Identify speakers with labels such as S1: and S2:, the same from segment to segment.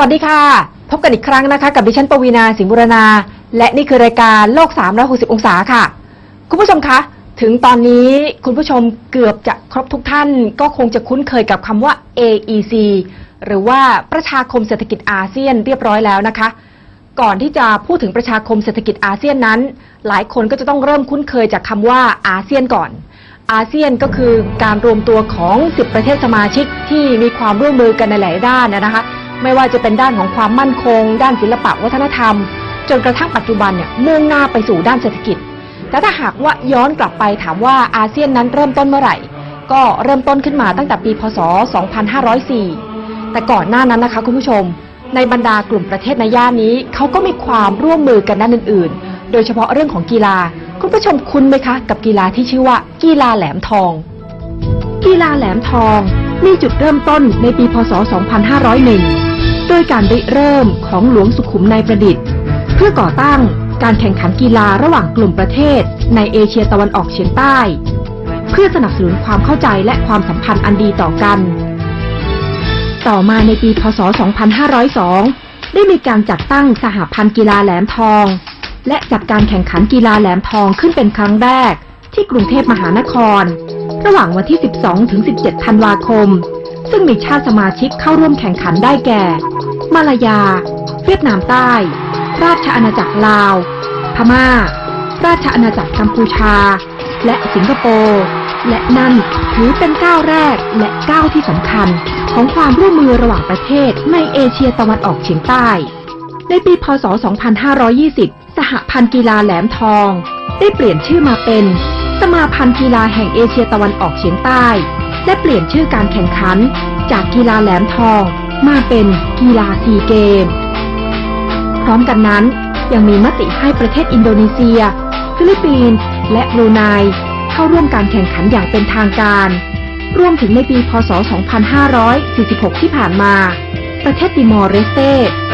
S1: วัสดีค่ะ พบกันอีกครั้งนะคะ กับดิฉันปวีนาสิงห์บุรณา และนี่คือรายการโลก 360 องศาค่ะ คุณผู้ชมคะ ถึงตอนนี้คุณผู้ชมเกือบจะครบทุกท่าน ก็คงจะคุ้นเคยกับคำว่า AEC หรือว่าประชาคมเศรษฐกิจอาเซียนเรียบร้อยแล้วนะคะ ก่อนที่จะพูดถึงประชาคมเศรษฐกิจอาเซียนนั้น หลายคนก็จะต้องเริ่มคุ้นเคยจากคำว่าอาเซียนก่อนอาเซียนก็คือการรวมตัวของ 10 ประเทศสมาชิกที่มีความร่วมมือกันในหลายด้านนะคะ ไม่ว่าจะเป็นด้านของความมั่นคง ด้านศิลปะวัฒนธรรม จนกระทั่งปัจจุบันเนี่ยมุ่งหน้าไปสู่ด้านเศรษฐกิจแต่ถ้าหากว่าย้อนกลับไปถามว่าอาเซียนนั้นเริ่มต้นเมื่อไหร่ ก็เริ่มต้นขึ้นมาตั้งแต่ปีพศ 2504 แต่ก่อนหน้านั้นนะคะคุณผู้ชม ในบรรดากลุ่มประเทศในย่านนี้เขาก็มีความร่วมมือกันด้านอื่น ๆ โดยเฉพาะเรื่องของกีฬา คุณผู้ชมคุ้นไหมคะ กับกีฬาที่ชื่อว่า กีฬาแหลมทอง กีฬาแหลมทองมีจุดเริ่มต้นในปีพศ 2501 โดยการริเริ่มของหลวงสุขุมนายประดิษฐ์ เพื่อก่อตั้งการแข่งขันกีฬาระหว่างกลุ่มประเทศ ในเอเชียตะวันออกเฉียงใต้ เพื่อสนับสนุนความเข้าใจและความสัมพันธ์อันดีต่อกัน ต่อมาในปีพศ 2502 ได้มีการจัดตั้งสหพันธ์กีฬาแหลมทอง และจัดการแข่งขันกีฬาแหลมทองขึ้นเป็นครั้งแรก ที่กรุงเทพมหานคร ระหว่างวันที่ 12 ถึง 17 ธันวาคม ซึ่งมีชาติสมาชิกเข้าร่วมแข่งขันได้แก่ มาลายา เวียดนามใต้ ราชอาณาจักรลาว พม่า ราชอาณาจักรกัมพูชา และสิงคโปร์และนั่นถือเป็นก้าวแรกและก้าวที่สำคัญของความร่วมมือระหว่างประเทศในเอเชียตะวันออกเฉียงใต้ ในปี พศ 2520 สหพันธ์กีฬาแหลมทอง ได้เปลี่ยนชื่อมาเป็น สมาพันธ์กีฬาแห่งเอเชียตะวันออกเฉียงใต้ และเปลี่ยนชื่อการแข่งขัน จากกีฬาแหลมทอง มาเป็นกีฬาซีเกม พร้อมกันนั้นยังมีมติให้ประเทศอินโดนีเซีย ฟิลิปปินส์และบรูไนเข้าร่วมการแข่งขันอย่างเป็นทางการ รวมถึงในปี พศ 2546 ที่ผ่านมา ประเทศติมอร์เรสเต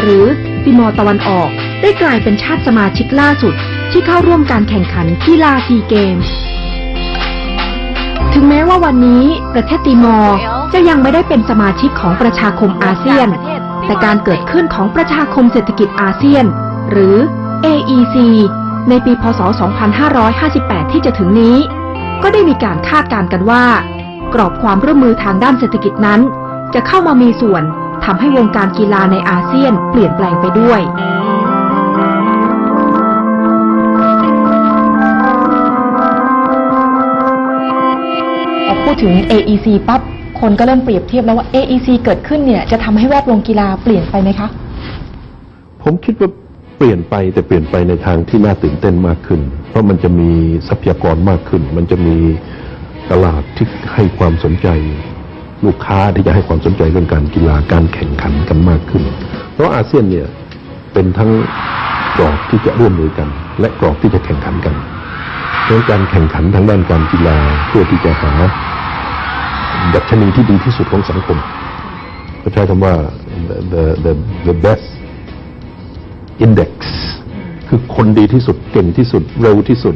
S1: หรือติมอร์ตะวันออก ได้กลายเป็นชาติสมาชิกล่าสุด ที่เข้าร่วมการแข่งขันกีฬาซีเกมส์ ถึงแม้ว่าวันนี้ประเทศติมอร์จะยังไม่ได้เป็นสมาชิกของประชาคมอาเซียน แต่การเกิดขึ้นของประชาคมเศรษฐกิจอาเซียน หรือ AEC ในปี พศ 2558 ที่จะถึงนี้ ก็ได้มีการคาดการณ์กันว่า กรอบความร่วมมือทางด้านเศรษฐกิจนั้น จะเข้ามามีส่วนทำให้วงการกีฬาในอาเซียนเปลี่ยนแปลงไปด้วย พูดถึง AEC ปั๊บคนก็เริ่มเปรียบเทียบแล้วว่า AEC เกิดขึ้นเนี่ยจะทำให้แวดวงกีฬาเปลี่ยนไปไหมคะ
S2: ผมคิดว่าเปลี่ยนไปแต่เปลี่ยนไปในทางที่น่าตื่นเต้นมากขึ้น เพราะมันจะมีทรัพยากรมากขึ้น มันจะมีตลาดที่ให้ความสนใจ ลูกค้าที่จะให้ความสนใจเรื่องการกีฬาการแข่งขันกันมากขึ้น เพราะอาเซียนเนี่ยเป็นทั้งกรอบที่จะร่วมมือกัน และกรอบที่จะแข่งขันกันเพราะการแข่งขันทางด้านการกีฬาเพื่อที่จะหา ดัชนีที่ดีที่สุดของสังคมก็ใช้คำว่า the the the best index คือคนดีที่สุดเก่งที่สุดเร็วที่สุด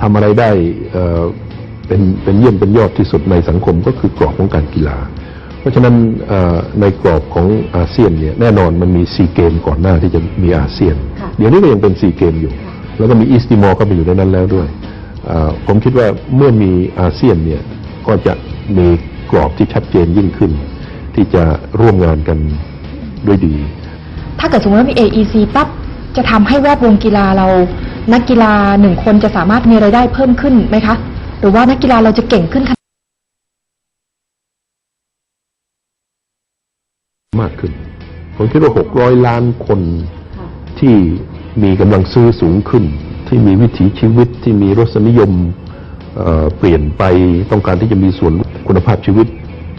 S2: ทำอะไรได้เป็นเป็นเยี่ยมเป็นยอดที่สุดในสังคมก็คือกรอบของการกีฬา เพราะฉะนั้นในกรอบของอาเซียนเนี่ยแน่นอนมันมีซีเกมก่อนหน้าที่จะมีอาเซียน เดี๋ยวนี้ก็ยังเป็นซีเกมอยู่ แล้วก็มีอีสติมอร์ก็ไปอยู่ในนั้นแล้วด้วยผมคิดว่าเมื่อมีอาเซียนเนี่ย ก็จะมีกรอบที่ชัดเจนยิ่งขึ้น ที่จะร่วมงานกันด้วยดี
S1: ถ้าเกิดสมมติว่ามี AEC ปั๊บจะทำให้แวดวงกีฬาเรา นักกีฬาหนึ่งคนจะสามารถมีรายได้เพิ่มขึ้นไหมคะ หรือว่านักกีฬาเราจะเก่งขึ้นขนาด
S2: มากขึ้น ผมคิดว่า 600 ล้านคนที่มีกำลังซื้อสูงขึ้น ที่มีวิถีชีวิตที่มีรสนิยม เปลี่ยนไปต้องการที่จะมีส่วนคุณภาพชีวิต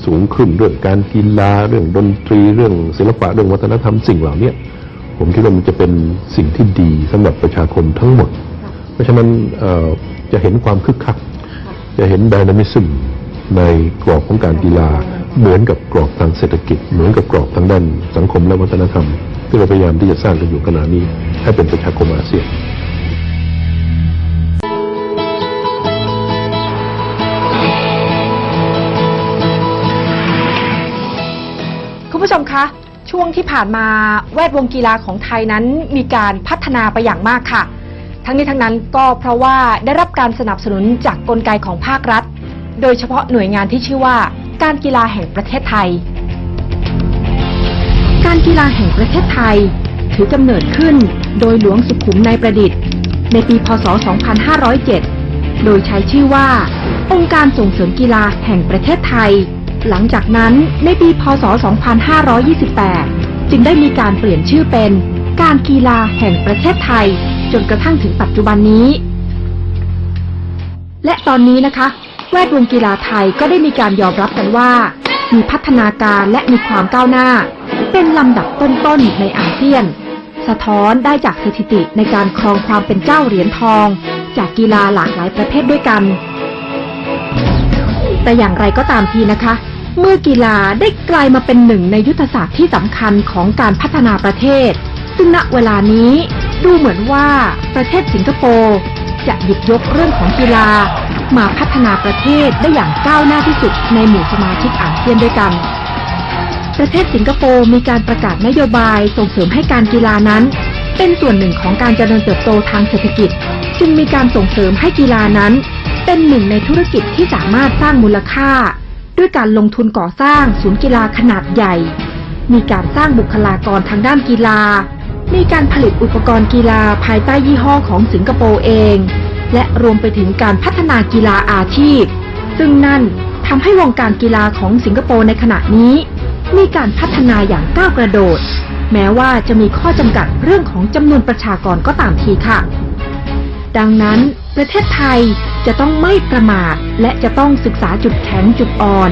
S2: สูงขึ้นเรื่องการกีฬาเรื่องดนตรีเรื่องศิลปะเรื่องวัฒนธรรมสิ่งเหล่านี้ผมคิดว่ามันจะเป็นสิ่งที่ดีสำหรับประชาชนทั้งหมด เพราะฉะนั้นจะเห็นความคึกคัก จะเห็นดินามิซึมในกรอบของการกีฬา เหมือนกับกรอบทางเศรษฐกิจ เหมือนกับกรอบทางด้านสังคมและวัฒนธรรม ที่เราพยายามที่จะสร้างกันอยู่ขณะนี้ให้เป็นประชาคมอาเซียน
S1: คุณผู้ชผู้ชมคะ ช่วงที่ผ่านมาแวดวงกีฬาของไทยนั้นมีการพัฒนาไปอย่างมากค่ะ ทั้งนี้ทั้งนั้นก็เพราะว่าได้รับการสนับสนุนจากกลไกของภาครัฐ โดยเฉพาะหน่วยงานที่ชื่อว่า การกีฬาแห่งประเทศไทย การกีฬาแห่งประเทศไทย ถือกำเนิดขึ้นโดยหลวงสุขุมในประดิษฐ์ ในปี พศ 2507 โดยใช้ชื่อว่า องค์การส่งเสริมกีฬาแห่งประเทศไทย หลังจากนั้นในปีพศ 2528 จึงได้มีการเปลี่ยนชื่อเป็น การกีฬาแห่งประเทศไทย จนกระทั่งถึงปัจจุบันนี้ และตอนนี้นะคะ แวดวงกีฬาไทยก็ได้มีการยอมรับกันว่า มีพัฒนาการและมีความก้าวหน้า เป็นลำดับต้นๆในอาเซียน สะท้อนได้จากสถิติในการครองความเป็นเจ้าเหรียญทอง จากกีฬาหลากหลายประเภทด้วยกัน แต่อย่างไรก็ตามทีนะคะ เมื่อกีฬาได้กลายมาเป็นหนึ่งในยุทธศาสตร์ที่สำคัญของการพัฒนาประเทศ ซึ่งณเวลานี้ดูเหมือนว่าประเทศสิงคโปร์จะหยิบยกเรื่องของกีฬา มาพัฒนาประเทศได้อย่างก้าวหน้าที่สุดในหมู่สมาชิกอาเซียนด้วยกัน ประเทศสิงคโปร์มีการประกาศนโยบายส่งเสริมให้การกีฬานั้น เป็นส่วนหนึ่งของการเจริญเติบโตทางเศรษฐกิจ จึงมีการส่งเสริมให้กีฬานั้น เป็นหนึ่งในธุรกิจที่สามารถสร้างมูลค่า ด้วยการลงทุนก่อสร้างศูนย์กีฬาขนาดใหญ่ มีการสร้างบุคลากรทางด้านกีฬา มีการผลิตอุปกรณ์กีฬาภายใต้ยี่ห้อของสิงคโปร์เอง และรวมไปถึงการพัฒนากีฬาอาชีพ ซึ่งนั่นทำให้วงการกีฬาของสิงคโปร์ในขณะนี้ มีการพัฒนาอย่างก้าวกระโดด แม้ว่าจะมีข้อจำกัดเรื่องของจำนวนประชากรก็ตามทีค่ะ ดังนั้น ประเทศไทย จะต้องไม่ประมาทและจะต้องศึกษาจุดแข็งจุดอ่อน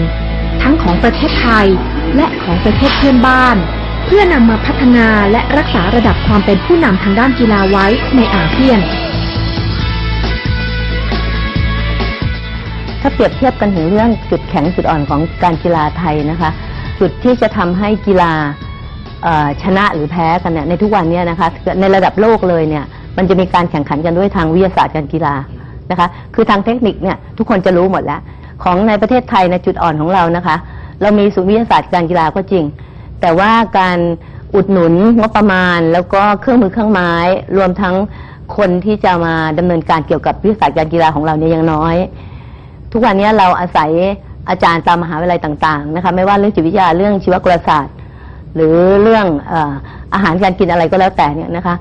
S1: ทั้งของประเทศไทย และของประเทศเพื่อนบ้าน เพื่อนำมาพัฒนาและรักษาระดับความเป็นผู้นำทางด้านกีฬาไว้ในอาเซียน
S3: ถ้าเปรียบเทียบกันถึงเรื่องจุดแข็งจุดอ่อนของการกีฬาไทยนะคะ จุดที่จะทำให้กีฬาเอ่อชนะหรือแพ้กันเนี่ยในทุกวันเนี้นะคะในระดับโลกเลยเนี่ยมันจะมีการแข่งขันกันด้วยทางวิทยาศาสตร์การกีฬา นะคะ คือทางเทคนิคเนี่ยทุกคนจะรู้หมดแล้ว ของในประเทศไทยในจุดอ่อนของเรานะคะ เรามีศูนย์วิทยาศาสตร์การกีฬาก็จริง แต่ว่าการอุดหนุนงบประมาณ แล้วก็เครื่องมือเครื่องไม้ รวมทั้งคนที่จะมาดำเนินการเกี่ยวกับวิทยาศาสตร์การกีฬาของเราเนี่ยยังน้อย ทุกวันนี้เราอาศัยอาจารย์ตามมหาวิทยาลัยต่างๆนะคะ ไม่ว่าเรื่องจิตวิทยาเรื่องชีวกรศาสตร์ หรือเรื่องเอออาหารการกินอะไรก็แล้วแต่เนี่ยนะคะ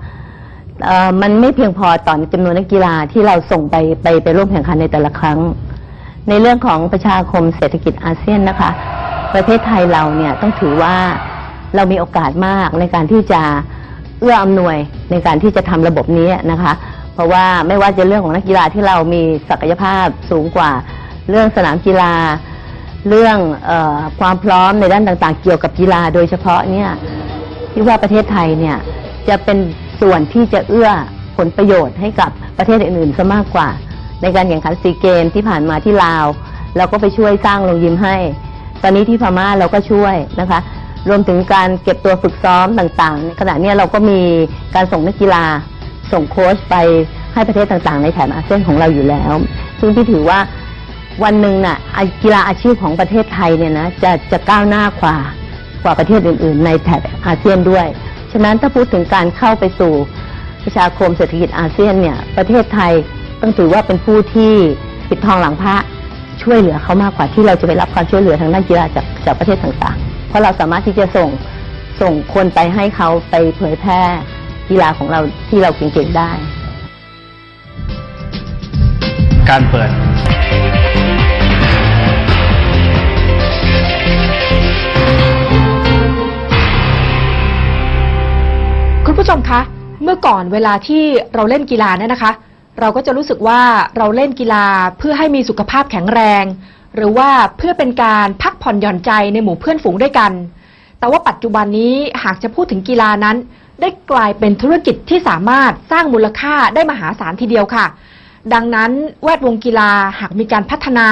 S3: เอ่อมันไม่เพียงพอต่อจำนวนนักกีฬาที่เราส่งไปไปไปร่วมแข่งขันในแต่ละครั้ง ในเรื่องของประชาคมเศรษฐกิจอาเซียนนะคะ ประเทศไทยเราเนี่ยต้องถือว่าเรามีโอกาสมากในการที่จะเอื้ออำนวยในการที่จะทำระบบนี้นะคะ เพราะว่าไม่ว่าจะเรื่องของนักกีฬาที่เรามีศักยภาพสูงกว่าเรื่องสนามกีฬา เรื่องเออความพร้อมในด้านต่างๆ เกี่ยวกับกีฬาโดยเฉพาะเนี่ยที่ว่าประเทศไทยเนี่ยจะเป็น ส่วนที่จะเอื้อผลประโยชน์ให้กับประเทศอื่นๆซะมากกว่า ในการแข่งขันซีเกมที่ผ่านมาที่ลาว เราก็ไปช่วยสร้างโรงยิมให้ ตอนนี้ที่พม่าเราก็ช่วยนะคะ รวมถึงการเก็บตัวฝึกซ้อมต่างๆในขณะนี้เราก็มีการส่งนักกีฬา ส่งโค้ชไปให้ประเทศต่างๆ ในแถบอาเซียนของเราอยู่แล้ว ซึ่งที่ถือว่าวันหนึ่งน่ะอะกีฬาอาชีพของประเทศไทยเนี่ยนะจะจะก้าวหน้ากว่ากว่าประเทศอื่น ๆ ในแถบอาเซียนด้วยะนั้นถ้าพูดถึงการเข้าไปสู่ประชาคมเศรษฐกิจอาเซียนเนี่ยประเทศไทยต้องถือว่าเป็นผู้ที่ปิดทองหลังพระช่วยเหลือเขามากกว่าที่เราจะไปรับความช่วยเหลือทางด้านกีฬาจากจากประเทศต่างๆ เพราะเราสามารถที่จะส่งส่งคนไปให้เขาไปเผยแพร่กีฬาของเราที่เราเก่งๆได้
S4: การเปิด
S1: คุณผู้ชมคะ เมื่อก่อนเวลาที่เราเล่นกีฬาเนี่ยนะคะ เราก็จะรู้สึกว่าเราเล่นกีฬาเพื่อให้มีสุขภาพแข็งแรง หรือว่าเพื่อเป็นการพักผ่อนหย่อนใจในหมู่เพื่อนฝูงด้วยกัน แต่ว่าปัจจุบันนี้หากจะพูดถึงกีฬานั้น ได้กลายเป็นธุรกิจที่สามารถสร้างมูลค่าได้มหาศาลทีเดียวค่ะ ดังนั้นแวดวงกีฬาหากมีการพัฒนา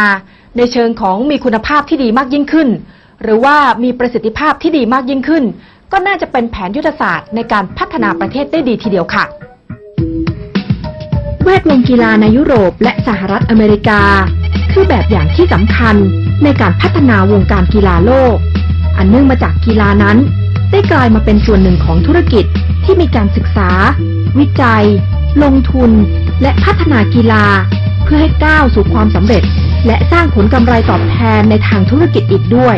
S1: ในเชิงของมีคุณภาพที่ดีมากยิ่งขึ้น หรือว่ามีประสิทธิภาพที่ดีมากยิ่งขึ้น ก็น่าจะเป็นแผนยุทธศาสตร์ในการพัฒนาประเทศได้ดีทีเดียวค่ะ แวดวงกีฬาในยุโรปและสหรัฐอเมริกา คือแบบอย่างที่สำคัญในการพัฒนาวงการกีฬาโลก อันเนื่องมาจากกีฬานั้น ได้กลายมาเป็นส่วนหนึ่งของธุรกิจที่มีการศึกษา วิจัย ลงทุน และพัฒนากีฬา เพื่อให้ก้าวสู่ความสำเร็จ และสร้างผลกำไรตอบแทนในทางธุรกิจอีกด้วย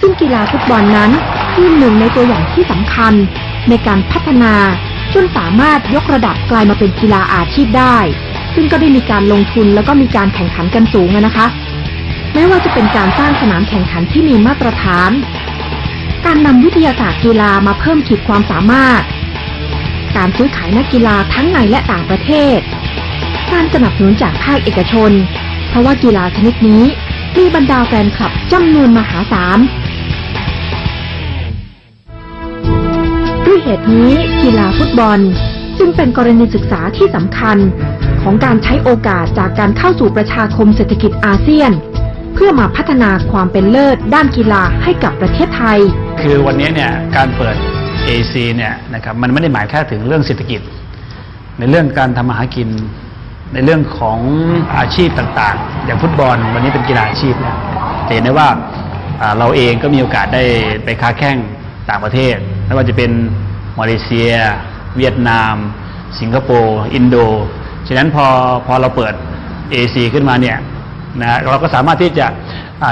S1: ซึ่งกีฬาฟุตบอลนั้น คือหนึ่งในตัวอย่างที่สำคัญ ในการพัฒนาจนสามารถยกระดับกลายมาเป็นกีฬาอาชีพได้ ซึ่งก็ได้มีการลงทุนแล้วก็มีการแข่งขันกันสูงอะนะคะ ไม่ว่าจะเป็นการสร้างสนามแข่งขันที่มีมาตรฐาน การนำวิทยาศาสตร์กีฬามาเพิ่มขีดความสามารถ การซื้อขายนักกีฬาทั้งในและต่างประเทศ การสนับสนุนจากภาคเอกชน เพราะว่ากีฬาชนิดนี้มีบรรดาแฟนคลับจำนวนมหาศาล ด้วยเหตุนี้กีฬาฟุตบอล จึงเป็นกรณีศึกษาที่สำคัญ ของการใช้โอกาสจากการเข้าสู่ประชาคมเศรษฐกิจอาเซียน เพื่อมาพัฒนาความเป็นเลิศด้านกีฬาให้กับประเทศไทย
S4: คือวันนี้เนี่ยการเปิด AC เนี่ยนะครับมันไม่ได้หมายแค่ถึงเรื่องเศรษฐกิจ ในเรื่องการทำมาหากิน ในเรื่องของอาชีพต่างๆ อย่างฟุตบอลวันนี้เป็นกีฬาอาชีพเนี่ยจะเห็นได้ว่าอ่าเราเองก็มีโอกาสได้ไปค้าแข่งต่างประเทศ ไม่ว่าจะเป็นมาเลเซีย เวียดนาม สิงคโปร์อินโด ฉะนั้นพอพอเราเปิด AC ขึ้นมาเนี่ยนะเราก็สามารถที่จะ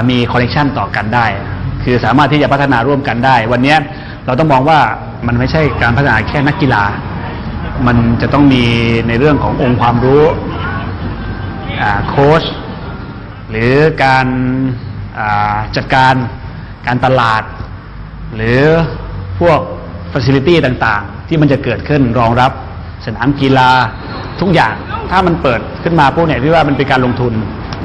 S4: มีคอนเนคชันต่อกันได้ คือสามารถที่จะพัฒนาร่วมกันได้ วันนี้เราต้องมองว่ามันไม่ใช่การพัฒนาแค่นักกีฬา มันจะต้องมีในเรื่องขององค์ความรู้โค้ชหรือการจัดการการตลาด หรือ พวกฟ a ซิลิตี้ต่างๆ ที่มันจะเกิดขึ้นรองรับสนามกีฬาทุกอย่างถ้ามันเปิดขึ้นมาพวกเนี่ยพี่ว่ามันเป็นการลงทุน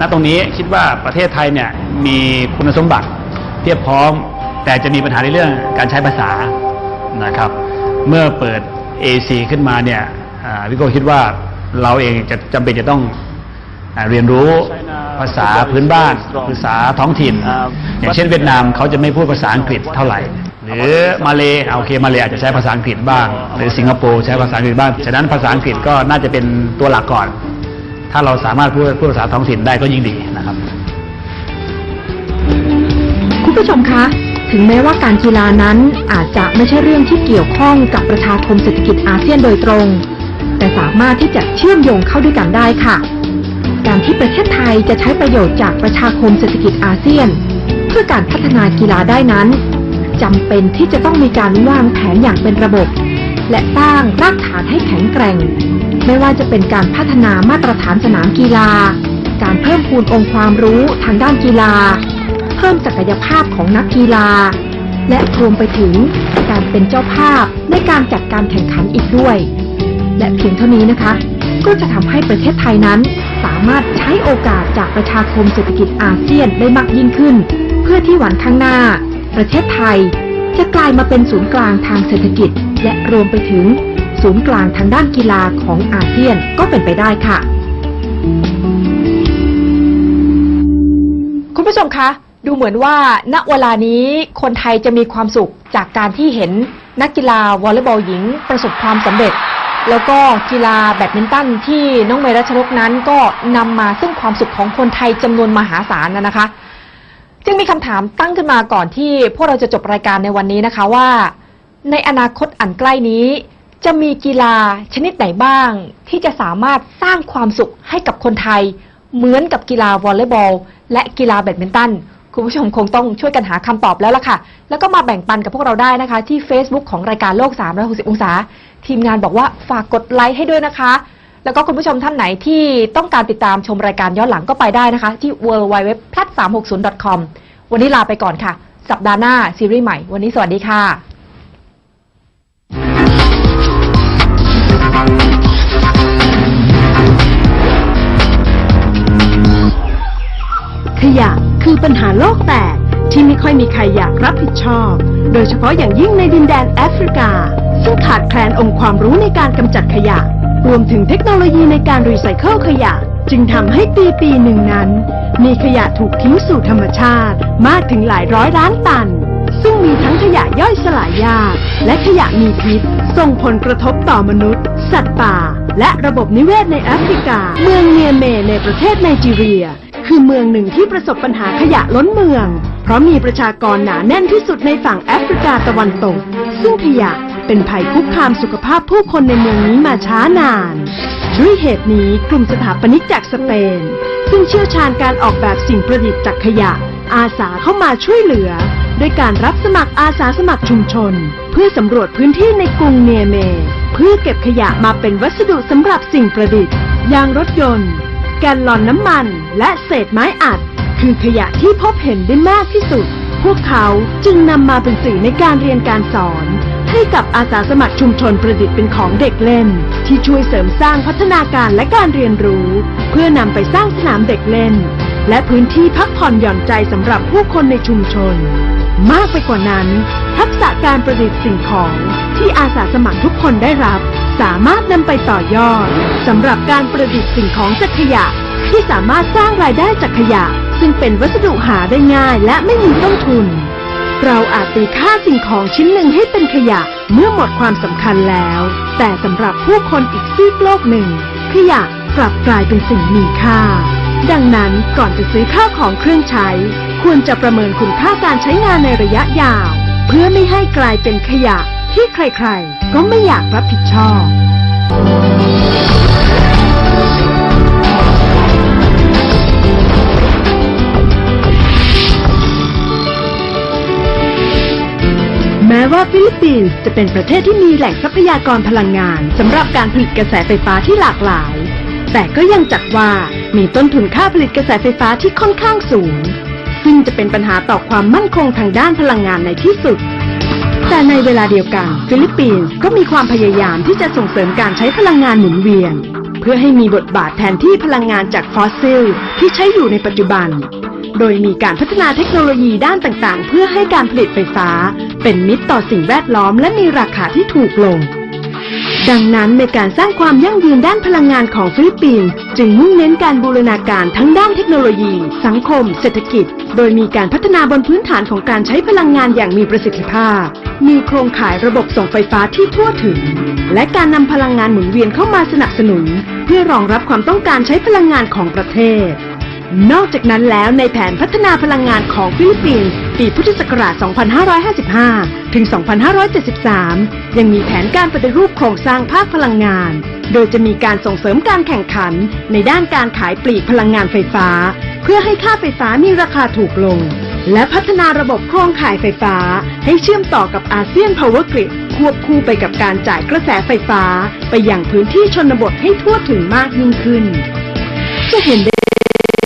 S4: ณตรงนี้คิดว่าประเทศไทยเนี่ยมีคุณสมบัติเพียบพร้อม แต่จะมีปัญหาในเรื่องการใช้ภาษานะครับ เมื่อเปิด AC ขึ้นมาเนี่ยอ่าพี่โก้คิดว่าเราเองจะจำเป็นจะต้องอ่าเรียนรู้ภาษาพื้นบ้าน ภาษาท้องถิ่น อย่างเช่นเวียดนามเขาจะไม่พูดภาษาอังกฤษเท่าไหร่ หรือมาเลอ่าโอเคมาเลอาจจะใช้ภาษาอังกฤษบ้าง หรือสิงคโปร์ใช้ภาษาอังกฤษบ้าง ฉะนั้นภาษาอังกฤษก็น่าจะเป็นตัวหลักก่อน ถ้าเราสามารถพูดพูดภาษาท้องถิ่นได้ก็ยิ่งดีนะครับ
S1: คุณผู้ชมคะ ถึงแม้ว่าการกีฬานั้นอาจจะไม่ใช่เรื่องที่เกี่ยวข้องกับประชาคมเศรษฐกิจอาเซียนโดยตรง แต่สามารถที่จะเชื่อมโยงเข้าด้วยกันได้ค่ะ การที่ประเทศไทยจะใช้ประโยชน์จากประชาคมเศรษฐกิจอาเซียน เพื่อการพัฒนากีฬาได้นั้น จำเป็นที่จะต้องมีการวางแผนอย่างเป็นระบบ และสร้างรากฐานให้แข็งแกร่ง ไม่ว่าจะเป็นการพัฒนามาตรฐานสนามกีฬา การเพิ่มพูนองค์ความรู้ทางด้านกีฬา เพิ่มศักยภาพของนักกีฬา และรวมไปถึงการเป็นเจ้าภาพในการจัดการแข่งขันอีกด้วย และเพียงเท่านี้นะคะ ก็จะทำให้ประเทศไทยนั้น สามารถใช้โอกาสจากประชาคมเศรษฐกิจอาเซียนได้มากยิ่งขึ้น เพื่อที่วันข้างหน้า ประเทศไทย จะกลายมาเป็นศูนย์กลางทางเศรษฐกิจ และรวมไปถึง ศูนย์กลางทางด้านกีฬาของอาเซียนก็เป็นไปได้ค่ะ คุณผู้ชมคะ ดูเหมือนว่าณเวลานี้คนไทยจะมีความสุขจากการที่เห็นนักกีฬาวอลเลย์บอลหญิงประสบความสำเร็จ แล้วก็กีฬาแบดมินตันที่น้องเมรัชนกนั้นก็นำมาซึ่งความสุขของคนไทยจำนวนมหาศาลนะคะ จึงมีคำถามตั้งขึ้นมาก่อนที่พวกเราจะจบรายการในวันนี้นะคะว่า ในอนาคตอันใกล้นี้ จะมีกีฬาชนิดไหนบ้าง ที่จะสามารถสร้างความสุขให้กับคนไทย เหมือนกับกีฬาวอลเลย์บอล และกีฬาแบดมินตันคุณผู้ชมคงต้องช่วยกันหาคำตอบแล้วล่ะค่ะ แล้วก็มาแบ่งปันกับพวกเราได้นะคะ ที่ Facebook ของรายการโลก 360 องศา ทีมงานบอกว่าฝากกดไลค์ให้ด้วยนะคะ แล้วก็คุณผู้ชมท่านไหนที่ต้องการติดตามชมรายการย้อนหลังก็ไปได้นะคะ ที่ w w w p l a t 3 6 0 com วันนี้ลาไปก่อนค่ะ สัปดาห์หน้าซีรีส์ใหม่ วันนี้สวัสดีค่ะ
S3: ขยะคือปัญหาโลกแตกที่ไม่ค่อยมีใครอยากรับผิดชอบ โดยเฉพาะอย่างยิ่งในดินแดนแอฟริกา ซึ่งขาดแคลนองค์ความรู้ในการกำจัดขยะ รวมถึงเทคโนโลยีในการรีไซเคิลขยะ จึงทำให้ปีปีหนึ่งนั้น มีขยะถูกทิ้งสู่ธรรมชาติมากถึงหลายร้อยล้านตัน ซึ่งมีทั้งขยะย่อยสลายยาก และขยะมีพิษ ส่งผลกระทบต่อมนุษย์ สัตว์ป่า และระบบนิเวศในแอฟริกา เมืองเนียเมในประเทศไนจีเรีย คือเมืองหนึ่งที่ประสบปัญหาขยะล้นเมือง เพราะมีประชากรหนาแน่นที่สุดในฝั่งแอฟริกาตะวันตก ซึ่งขยะ เป็นภัยคุกคามสุขภาพผู้คนในเมืองนี้มาช้านาน ด้วยเหตุนี้กลุ่มสถาปนิกจากสเปน ซึ่งเชี่ยวชาญการออกแบบสิ่งประดิษฐ์จากขยะ อาสาเข้ามาช่วยเหลือด้วยการรับสมัครอาสาสมัครชุมชน เพื่อสำรวจพื้นที่ในกรุงเนเม เพื่อเก็บขยะมาเป็นวัสดุสำหรับสิ่งประดิษฐ์ ยางรถยนต์ แกนลอนน้ำมัน และเศษไม้อัด คือขยะที่พบเห็นได้มากที่สุด พวกเขาจึงนำมาเป็นสื่อในการเรียนการสอน ให้กับอาสาสมัครชุมชนประดิษฐ์เป็นของเด็กเล่น ที่ช่วยเสริมสร้างพัฒนาการและการเรียนรู้ เพื่อนำไปสร้างสนามเด็กเล่น และพื้นที่พักผ่อนหย่อนใจสำหรับผู้คนในชุมชน มากไปกว่านั้น ทักษะการประดิษฐ์สิ่งของที่อาสาสมัครทุกคนได้รับ สามารถนำไปต่อยอดสำหรับการประดิษฐ์สิ่งของจากขยะ ที่สามารถสร้างรายได้จากขยะ ซึ่งเป็นวัสดุหาได้ง่ายและไม่มีต้นทุน เราอาจตีค่าสิ่งของชิ้นหนึ่งให้เป็นขยะเมื่อหมดความสำคัญแล้ว แต่สำหรับผู้คนอีกซีกโลกหนึ่ง ขยะกลับกลายเป็นสิ่งมีค่า ดังนั้นก่อนจะซื้อข้าวของเครื่องใช้ ควรจะประเมินคุณค่าการใช้งานในระยะยาว เพื่อไม่ให้กลายเป็นขยะที่ใครๆ ก็ไม่อยากรับผิดชอบ ม้ว่าฟิลิปปินส์จะเป็นประเทศที่มีแหล่งทรัพยากรพลังงานสำหรับการผลิตกระแสไฟฟ้าที่หลากหลาย แต่ก็ยังจัดว่ามีต้นทุนค่าผลิตกระแสไฟฟ้าที่ค่อนข้างสูง ซึ่งจะเป็นปัญหาต่อความมั่นคงทางด้านพลังงานในที่สุด แต่ในเวลาเดียวกันฟิลิปปินส์ก็มีความพยายามที่จะส่งเสริมการใช้พลังงานหมุนเวียน เพื่อให้มีบทบาทแทนที่พลังงานจากฟอสซิลที่ใช้อยู่ในปัจจุบัน โดยมีการพัฒนาเทคโนโลยีด้านต่างๆ เพื่อให้การผลิตไฟฟ้า เป็นมิตรต่อสิ่งแวดล้อมและมีราคาที่ถูกลง ดังนั้นในการสร้างความยั่งยืนด้านพลังงานของฟิลิปปินส์จึงมุ่งเน้นการบูรณาการทั้งด้านเทคโนโลยี สังคม เศรษฐกิจ โดยมีการพัฒนาบนพื้นฐานของการใช้พลังงานอย่างมีประสิทธิภาพ มีโครงข่ายระบบส่งไฟฟ้าที่ทั่วถึง และการนำพลังงานหมุนเวียนเข้ามาสนับสนุน เพื่อรองรับความต้องการใช้พลังงานของประเทศ นอกจากนั้นแล้วในแผนพัฒนาพลังงานของฟิลิปปินส์ปีพุทธศักราช 2555 ถึง 2573 ยังมีแผนการปฏิรูปโครงสร้างภาคพลังงาน โดยจะมีการส่งเสริมการแข่งขันในด้านการขายปลีกพลังงานไฟฟ้า เพื่อให้ค่าไฟฟ้ามีราคาถูกลง และพัฒนาระบบโครงข่ายไฟฟ้า ให้เชื่อมต่อกับอาเซียนพาวเวอร์กริดควบคู่ไปกับการจ่ายกระแสไฟฟ้า ไปยังพื้นที่ชนบทให้ทั่วถึงมากยิ่งขึ้น จะเห็นได้